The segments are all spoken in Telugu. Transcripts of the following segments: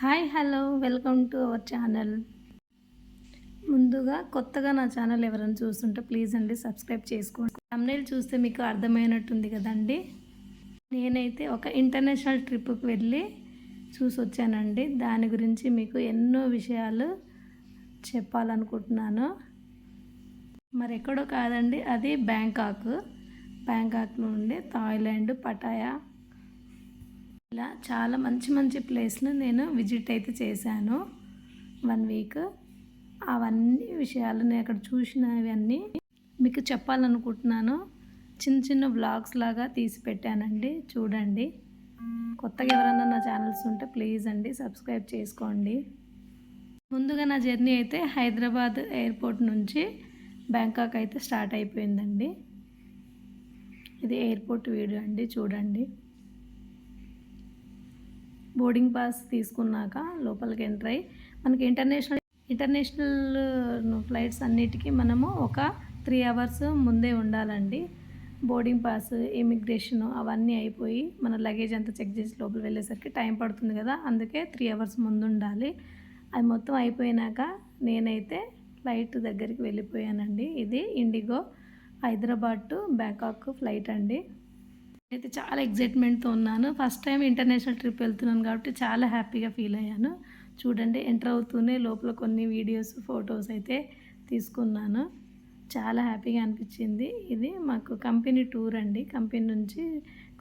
Hi hello welcome to our channel. ముందుగా కొత్తగా నా ఛానల్ ఎవరైనా చూస్తుంటే ప్లీజ్ అండి సబ్స్క్రైబ్ చేసుకోండి. తమ్నేల్ చూస్తే మీకు అర్థమైనట్టుంది కదండి. నేనైతే ఒక ఇంటర్నేషనల్ ట్రిప్కి వెళ్ళి చూసి వచ్చానండి దాని గురించి మీకు ఎన్నో విషయాలు చెప్పాలనుకుంటున్నాను. మరి ఎక్కడో కాదండి అది బ్యాంకాక్. బ్యాంకాక్ నుండి థాయిలాండ్ పటాయా ఇలా చాలా మంచి మంచి ప్లేస్ను నేను విజిట్ అయితే చేశాను. One week. అవన్నీ విషయాలు నేను అక్కడ చూసినవన్నీ మీకు చెప్పాలనుకుంటున్నాను. చిన్న చిన్న బ్లాగ్స్ లాగా తీసి పెట్టానండి చూడండి. కొత్తగా ఎవరైనా నా ఛానల్స్ ఉంటే ప్లీజ్ అండి సబ్స్క్రైబ్ చేసుకోండి. ముందుగా నా జర్నీ అయితే హైదరాబాద్ ఎయిర్పోర్ట్ నుంచి బ్యాంకాక్ అయితే స్టార్ట్ అయిపోయిందండి. ఇది ఎయిర్పోర్ట్ వీడియో అండి. చూడండి. బోర్డింగ్ పాస్ తీసుకున్నాక లోపలికి ఎంటర్ అయ్యి మనకి ఇంటర్నేషనల్ ఇంటర్నేషనల్ ఫ్లైట్స్ అన్నిటికీ మనము ఒక త్రీ అవర్స్ ముందే ఉండాలండి. బోర్డింగ్ పాస్ ఇమిగ్రేషన్ అవన్నీ అయిపోయి మన లగేజ్ అంతా చెక్ చేసి లోపల వెళ్ళేసరికి టైం పడుతుంది కదా అందుకే త్రీ అవర్స్ ముందు ఉండాలి అది మొత్తం అయిపోయినాక నేనైతే ఫ్లైట్ దగ్గరికి వెళ్ళిపోయానండి. ఇది IndiGo Hyderabad to Bangkok flight అండి. అయితే చాలా ఎగ్జైట్మెంట్తో ఉన్నాను. ఫస్ట్ టైం ఇంటర్నేషనల్ ట్రిప్ వెళ్తున్నాను కాబట్టి చాలా హ్యాపీగా ఫీల్ అయ్యాను. చూడండి ఎంటర్ అవుతూనే లోపల కొన్ని వీడియోస్ ఫొటోస్ అయితే తీసుకున్నాను. చాలా హ్యాపీగా అనిపించింది. ఇది మాకు కంపెనీ టూర్ అండి. కంపెనీ నుంచి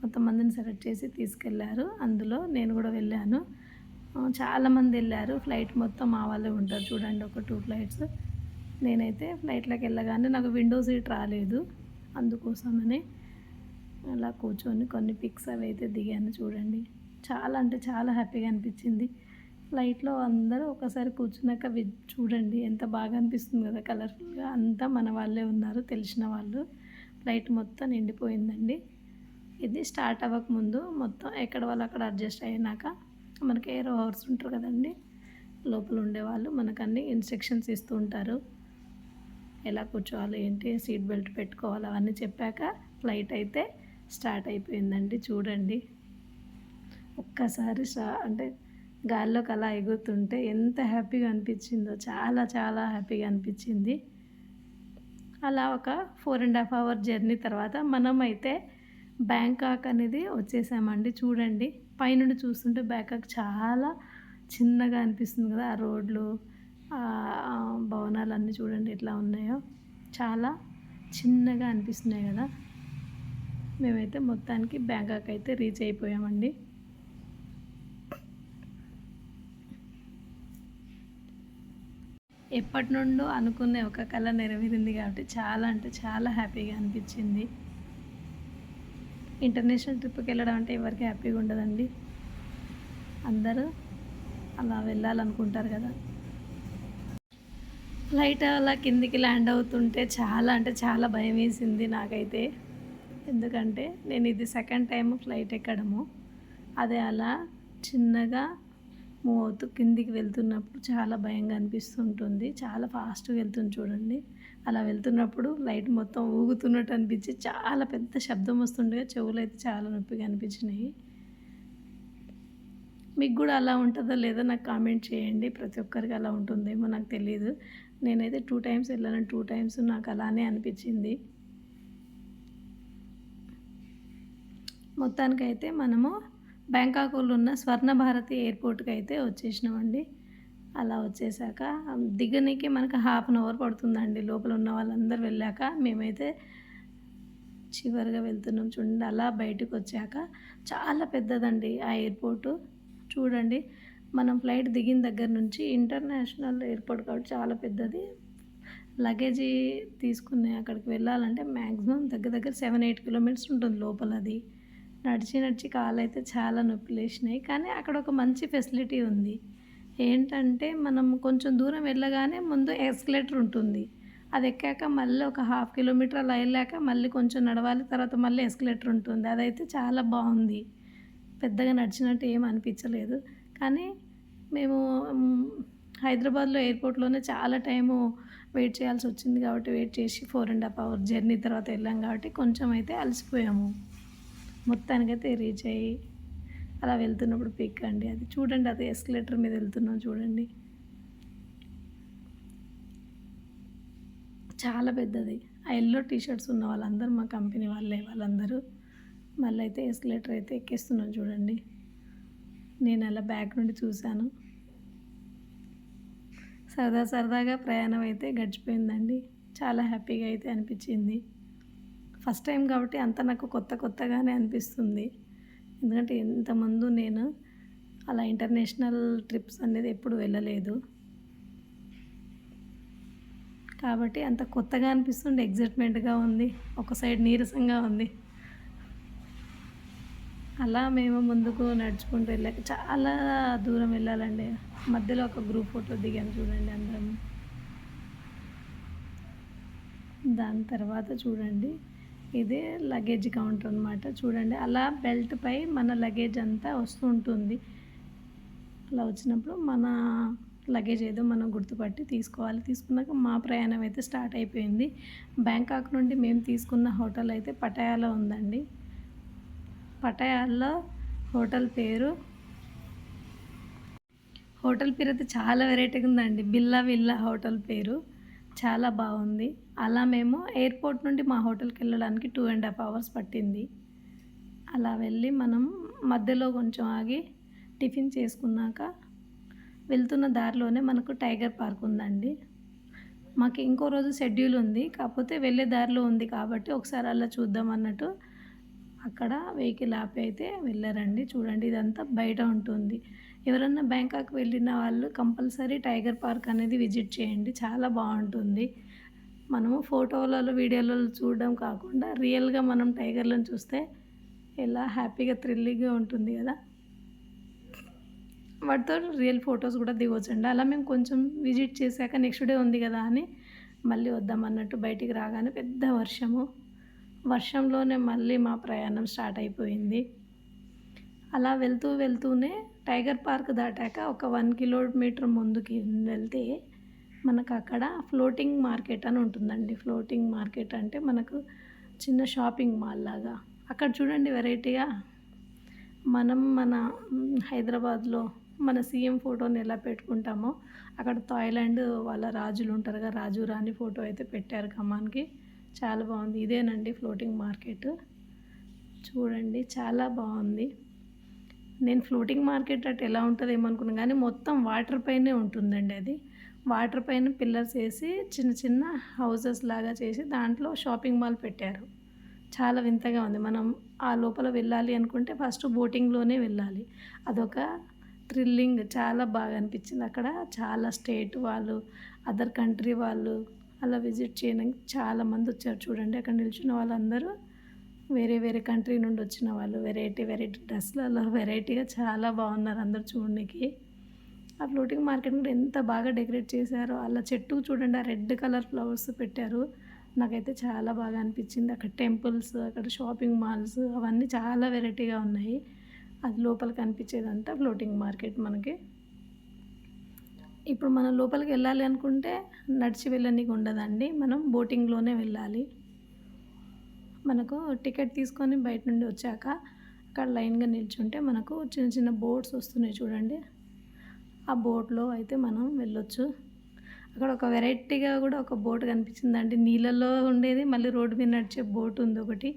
కొంతమందిని సెలెక్ట్ చేసి తీసుకెళ్ళారు. అందులో నేను కూడా వెళ్ళాను. చాలామంది వెళ్ళారు. ఫ్లైట్ మొత్తం మా వాళ్ళే ఉంటారు. చూడండి ఒక టూ ఫ్లైట్స్ నేనైతే ఫ్లైట్లోకి వెళ్ళగానే నాకు విండో సీట్ రాలేదు. అందుకోసమని. అలా కూర్చొని కొన్ని పిక్స్ అవి అయితే దిగాను చూడండి. చాలా అంటే చాలా హ్యాపీగా అనిపించింది. ఫ్లైట్లో అందరూ ఒకసారి కూర్చున్నాక చూడండి ఎంత బాగా అనిపిస్తుంది కదా కలర్ఫుల్గా. అంతా మన వాళ్ళే ఉన్నారు తెలిసిన వాళ్ళు. ఫ్లైట్ మొత్తం నిండిపోయిందండి. ఇది స్టార్ట్ అవ్వకముందు మొత్తం ఎక్కడ వాళ్ళు అక్కడ అడ్జస్ట్ అయినాక మనకి ఏరో హవర్స్ ఉంటారు కదండి లోపల ఉండేవాళ్ళు మనకు అన్ని ఇన్స్ట్రక్షన్స్ ఇస్తూ ఉంటారు. ఎలా కూర్చోవాలి ఏంటి సీట్ బెల్ట్ పెట్టుకోవాలి అవన్నీ చెప్పాక ఫ్లైట్ అయితే స్టార్ట్ అయిపోయిందండి చూడండి. ఒక్కసారి స్టా అంటే గాల్లోకి అలా ఎగురుతుంటే ఎంత హ్యాపీగా అనిపించిందో చాలా చాలా హ్యాపీగా అనిపించింది. అలా ఒక four and half hour journey తర్వాత మనం అయితే బ్యాంకాక్ అనేది వచ్చేసామండి చూడండి. పైనుండి చూస్తుంటే బ్యాంకాక్ చాలా చిన్నగా అనిపిస్తుంది కదా ఆ రోడ్లు భవనాలు అన్నీ చూడండి ఎట్లా ఉన్నాయో. చాలా చిన్నగా అనిపిస్తున్నాయి కదా. మేమైతే మొత్తానికి బ్యాంకాక్ అయితే రీచ్ అయిపోయామండి. ఎప్పటి నుండో అనుకునే ఒక కళ నెరవేరింది కాబట్టి చాలా అంటే చాలా హ్యాపీగా అనిపించింది. ఇంటర్నేషనల్ ట్రిప్కి వెళ్ళడం అంటే ఎవరికి హ్యాపీగా ఉండదండి. అందరూ అలా వెళ్ళాలనుకుంటారు కదా. ఫ్లైట్ అలా కిందికి ల్యాండ్ అవుతుంటే చాలా అంటే చాలా భయం వేసింది నాకైతే. ఎందుకంటే నేను ఇది సెకండ్ టైం ఫ్లైట్ ఎక్కడము అదే అలా చిన్నగా మూవ్ అవుతూ కిందికి వెళ్తున్నప్పుడు చాలా భయంగా అనిపిస్తుంటుంది. చాలా ఫాస్ట్గా వెళ్తుంది చూడండి. అలా వెళ్తున్నప్పుడు లైట్ మొత్తం ఊగుతున్నట్టు అనిపించి చాలా పెద్ద శబ్దం వస్తుండగా చెవులు అయితే చాలా నొప్పిగా అనిపించినాయి. మీకు కూడా అలా ఉంటుందో లేదో నాకు కామెంట్ చేయండి. ప్రతి ఒక్కరికి అలా ఉంటుందేమో నాకు తెలియదు నేనైతే టూ టైమ్స్ వెళ్ళాను. టూ టైమ్స్ నాకు అలానే అనిపించింది. మొత్తానికైతే మనము బ్యాంకాక్లో ఉన్న స్వర్ణ భారతి ఎయిర్పోర్ట్కి అయితే వచ్చేసినామండి. అలా వచ్చేసాక దిగనీకి మనకు హాఫ్ అన్ అవర్ పడుతుందండి. లోపల ఉన్న వాళ్ళందరూ వెళ్ళాక మేమైతే చివరిగా వెళ్తున్నాం చూడండి. అలా బయటకు వచ్చాక చాలా పెద్దదండి ఆ ఎయిర్పోర్టు. చూడండి మనం ఫ్లైట్ దిగిన దగ్గర నుంచి ఇంటర్నేషనల్ ఎయిర్పోర్ట్ కాబట్టి చాలా పెద్దది. లగేజీ తీసుకుని అక్కడికి వెళ్ళాలంటే మ్యాక్సిమం దగ్గర దగ్గర సెవెన్ ఎయిట్ కిలోమీటర్స్ ఉంటుంది లోపల అది నడిచి నడిచి కాలు అయితే చాలా నొప్పి లేచినాయి కానీ అక్కడ ఒక మంచి ఫెసిలిటీ ఉంది. ఏంటంటే మనం కొంచెం దూరం వెళ్ళగానే ముందు ఎస్కలేటర్ ఉంటుంది. అది ఎక్కాక మళ్ళీ ఒక హాఫ్ కిలోమీటర్ అలా వెళ్ళాక మళ్ళీ కొంచెం నడవాలి తర్వాత మళ్ళీ ఎస్కలేటర్ ఉంటుంది. అదైతే చాలా బాగుంది. పెద్దగా నడిచినట్టు ఏం అనిపించలేదు. కానీ మేము హైదరాబాద్లో ఎయిర్పోర్ట్లోనే చాలా టైము వెయిట్ చేయాల్సి వచ్చింది కాబట్టి వెయిట్ చేసి four and half hour journey తర్వాత వెళ్ళాం కాబట్టి కొంచెం అయితే అలసిపోయాము. మొత్తానికైతే రీచ్ అయ్యి అలా వెళ్తున్నప్పుడు పిక్ అండి అది. చూడండి అది ఎస్కలేటర్ మీద వెళ్తున్నాం చూడండి. చాలా పెద్దది. ఆ ఎల్లో టీ షర్ట్స్ ఉన్న వాళ్ళందరూ మా కంపెనీ వాళ్ళే వాళ్ళందరూ. మళ్ళీ అయితే ఎస్కలేటర్ అయితే ఎక్కేస్తున్నాం చూడండి. నేను అలా బ్యాక్ నుండి చూశాను. సరదా సరదాగా ప్రయాణం అయితే గడిచిపోయిందండి. చాలా హ్యాపీగా అయితే అనిపించింది. ఫస్ట్ టైం కాబట్టి అంత నాకు కొత్త కొత్తగానే అనిపిస్తుంది. ఎందుకంటే ఇంతమందు నేను అలా ఇంటర్నేషనల్ ట్రిప్స్ అనేది ఎప్పుడు వెళ్ళలేదు. కాబట్టి అంత కొత్తగా అనిపిస్తుంది ఎగ్జైట్మెంట్గా ఉంది ఒక సైడ్ నీరసంగా ఉంది. అలా మేము ముందుకు నడుచుకుంటూ వెళ్ళాక చాలా దూరం వెళ్ళాలండి. మధ్యలో ఒక గ్రూప్ ఫోటో దిగాను చూడండి అందరం. దాని తర్వాత చూడండి. ఇదే లగేజ్ కౌంటర్ అనమాట చూడండి అలా బెల్ట్ పై మన లగేజ్ అంతా వస్తూ ఉంటుంది. అలా వచ్చినప్పుడు మన లగేజ్ ఏదో మనం గుర్తుపట్టి తీసుకోవాలి. తీసుకున్నాక మా ప్రయాణం అయితే స్టార్ట్ అయిపోయింది. బ్యాంకాక్ నుండి మేము తీసుకున్న హోటల్ అయితే పటాయాలో ఉందండి. పటాయాలో హోటల్ పేరు హోటల్ పేరు అయితే చాలా వెరైటీగా ఉందండి. బిల్లా విల్లా హోటల్ పేరు. చాలా బాగుంది. అలా మేము ఎయిర్పోర్ట్ నుండి మా హోటల్కి వెళ్ళడానికి టూ అండ్ హాఫ్ అవర్స్ పట్టింది. అలా వెళ్ళి మనం మధ్యలో కొంచెం ఆగి టిఫిన్ చేసుకున్నాక వెళ్తున్న దారిలోనే మనకు టైగర్ పార్క్ ఉందండి. మాకు ఇంకో రోజు షెడ్యూల్ ఉంది. కాకపోతే వెళ్ళే దారిలో ఉంది కాబట్టి ఒకసారి అలా చూద్దాం అన్నట్టు అక్కడ వెహికల్ ఆపి అయితే వెళ్ళారండి. చూడండి ఇదంతా బయట ఉంటుంది. ఎవరన్నా బ్యాంకాక్ వెళ్ళిన వాళ్ళు కంపల్సరీ టైగర్ పార్క్ అనేది విజిట్ చేయండి. చాలా బాగుంటుంది. మనము ఫోటోలలో వీడియోలలో చూడడం కాకుండా రియల్గా మనం టైగర్లను చూస్తే ఎలా హ్యాపీగా థ్రిల్లింగ్గా ఉంటుంది కదా. వాటితో రియల్ ఫొటోస్ కూడా దిగొచ్చండి. అలా మేము కొంచెం విజిట్ చేశాక నెక్స్ట్ డే ఉంది కదా అని మళ్ళీ వద్దామన్నట్టు బయటికి రాగానే పెద్ద వర్షము. వర్షంలోనే మళ్ళీ మా ప్రయాణం స్టార్ట్ అయిపోయింది. అలా వెళ్తూ వెళ్తూనే టైగర్ పార్క్ దాటాక ఒక వన్ కిలోమీటర్ ముందుకి వెళ్తే మనకు అక్కడ ఫ్లోటింగ్ మార్కెట్ అని ఉంటుందండి. ఫ్లోటింగ్ మార్కెట్ అంటే మనకు చిన్న షాపింగ్ మాల్ లాగా. అక్కడ చూడండి వెరైటీగా మనం మన హైదరాబాద్లో మన సీఎం ఫోటోని ఎలా పెట్టుకుంటామో అక్కడ థాయిలాండ్ వాళ్ళ రాజులు ఉంటారుగా రాజు రాణి ఫోటో అయితే పెట్టారు కమాన్కి చాలా బాగుంది. ఇదేనండి ఫ్లోటింగ్ మార్కెట్. చూడండి చాలా బాగుంది. నేను ఫ్లోటింగ్ మార్కెట్ అటు ఎలా ఉంటుందేమో అనుకున్నాను కానీ మొత్తం వాటర్ పైనే ఉంటుందండి అది. వాటర్ పైన పిల్లర్స్ వేసి చిన్న చిన్న హౌసెస్ లాగా చేసి దాంట్లో షాపింగ్ మాల్ పెట్టారు. చాలా వింతగా ఉంది. మనం ఆ లోపల వెళ్ళాలి అనుకుంటే ఫస్ట్ బోటింగ్లోనే వెళ్ళాలి. అదొక థ్రిల్లింగ్ చాలా బాగా అనిపించింది. అక్కడ చాలా స్టేట్ వాళ్ళు అదర్ కంట్రీ వాళ్ళు అలా విజిట్ చేయడానికి చాలామంది వచ్చారు చూడండి. అక్కడ నిల్చున్న వాళ్ళందరూ వేరే వేరే కంట్రీ నుండి వచ్చిన వాళ్ళు వెరైటీ వెరైటీ డ్రెస్లలో వెరైటీగా చాలా బాగున్నారు అందరు చూడడానికి ఆ ఫ్లోటింగ్ మార్కెట్ కూడా ఎంత బాగా డెకరేట్ చేశారో అలా చెట్టు చూడండి ఆ రెడ్ కలర్ ఫ్లవర్స్ పెట్టారు. నాకైతే చాలా బాగా అనిపించింది. అక్కడ టెంపుల్స్ అక్కడ షాపింగ్ మాల్స్ అవన్నీ చాలా వెరైటీగా ఉన్నాయి. అది లోపల కనిపించేదంతా ఫ్లోటింగ్ మార్కెట్ మనకి. ఇప్పుడు మనం లోపలికి వెళ్ళాలి అనుకుంటే నడిచి వెళ్ళనీకి ఉండదండి. మనం బోటింగ్లోనే వెళ్ళాలి. మనకు టికెట్ తీసుకొని బయట నుండి వచ్చాక అక్కడ లైన్గా నిల్చుంటే మనకు చిన్న చిన్న బోట్స్ వస్తున్నాయి చూడండి. ఆ బోట్లో అయితే మనం వెళ్ళొచ్చు. అక్కడ ఒక వెరైటీగా కూడా ఒక బోట్ కనిపించిందండి. నీళ్ళల్లో ఉండేది మళ్ళీ రోడ్డు మీద నడిచే బోట్ ఉంది ఒకటి.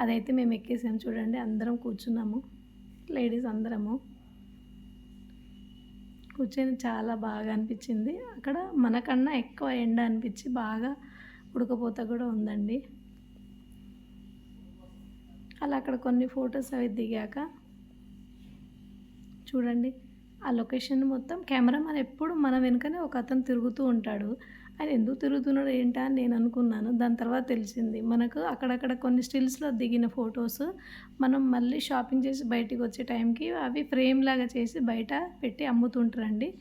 అదైతే మేము ఎక్కేసాము చూడండి. అందరం కూర్చున్నాము. లేడీస్ అందరము. కూర్చొని చాలా బాగా అనిపించింది. అక్కడ మనకన్నా ఎక్కువ ఎండ అనిపించి బాగా ఉడకపోత కూడా ఉందండి. అలా అక్కడ కొన్ని ఫొటోస్ అవి దిగాక చూడండి. ఆ లొకేషన్ మొత్తం కెమెరామెన్ ఎప్పుడు మన వెనుకనే ఒక అతను తిరుగుతూ ఉంటాడు. ఆయన ఎందుకు తిరుగుతున్నాడు ఏంటా అని నేను అనుకున్నాను. దాని తర్వాత తెలిసింది. మనకు అక్కడక్కడ కొన్ని స్టిల్స్లో దిగిన ఫొటోస్ మనం మళ్ళీ షాపింగ్ చేసి బయటికి వచ్చే టైంకి అవి ఫ్రేమ్ లాగా చేసి బయట పెట్టి అమ్ముతుంటారండి.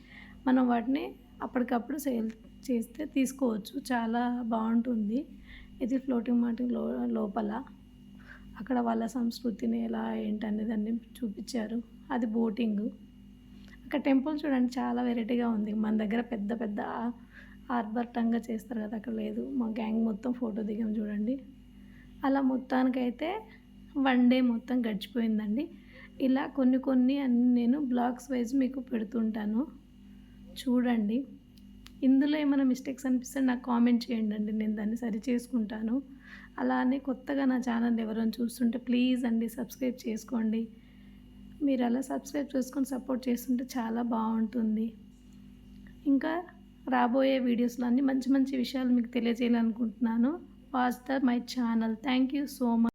మనం వాటిని అప్పటికప్పుడు సేల్ చేస్తే తీసుకోవచ్చు. చాలా బాగుంటుంది. ఇది ఫ్లోటింగ్ మార్టింగ్లో లోపల. అక్కడ వాళ్ళ సంస్కృతిని ఎలా ఏంటనేది అన్ని చూపించారు. అది బోటింగ్. అక్కడ టెంపుల్ చూడండి చాలా వెరైటీగా ఉంది. మన దగ్గర పెద్ద పెద్ద ఆర్భటంగా చేస్తారు కదా అక్కడ లేదు. మా గ్యాంగ్ మొత్తం ఫోటో దిగాం చూడండి. అలా మొత్తానికైతే వన్ డే మొత్తం గడిచిపోయిందండి. ఇలా కొన్ని కొన్ని అన్ని నేను బ్లాగ్స్ వైజ్ మీకు పెడుతుంటాను. చూడండి. ఇందులో ఏమైనా మిస్టేక్స్ అనిపిస్తే నాకు కామెంట్ చేయండి అండి నేను దాన్ని సరి చేసుకుంటాను. అలానే కొత్తగా నా ఛానల్ ఎవరైనా చూస్తుంటే ప్లీజ్ అండి సబ్స్క్రైబ్ చేసుకోండి. మీరు అలా సబ్స్క్రైబ్ చేసుకొని సపోర్ట్ చేస్తుంటే చాలా బాగుంటుంది. ఇంకా రాబోయే వీడియోస్లో అన్ని మంచి మంచి విషయాలు మీకు తెలియజేయాలనుకుంటున్నాను. Watch the my channel thank you so much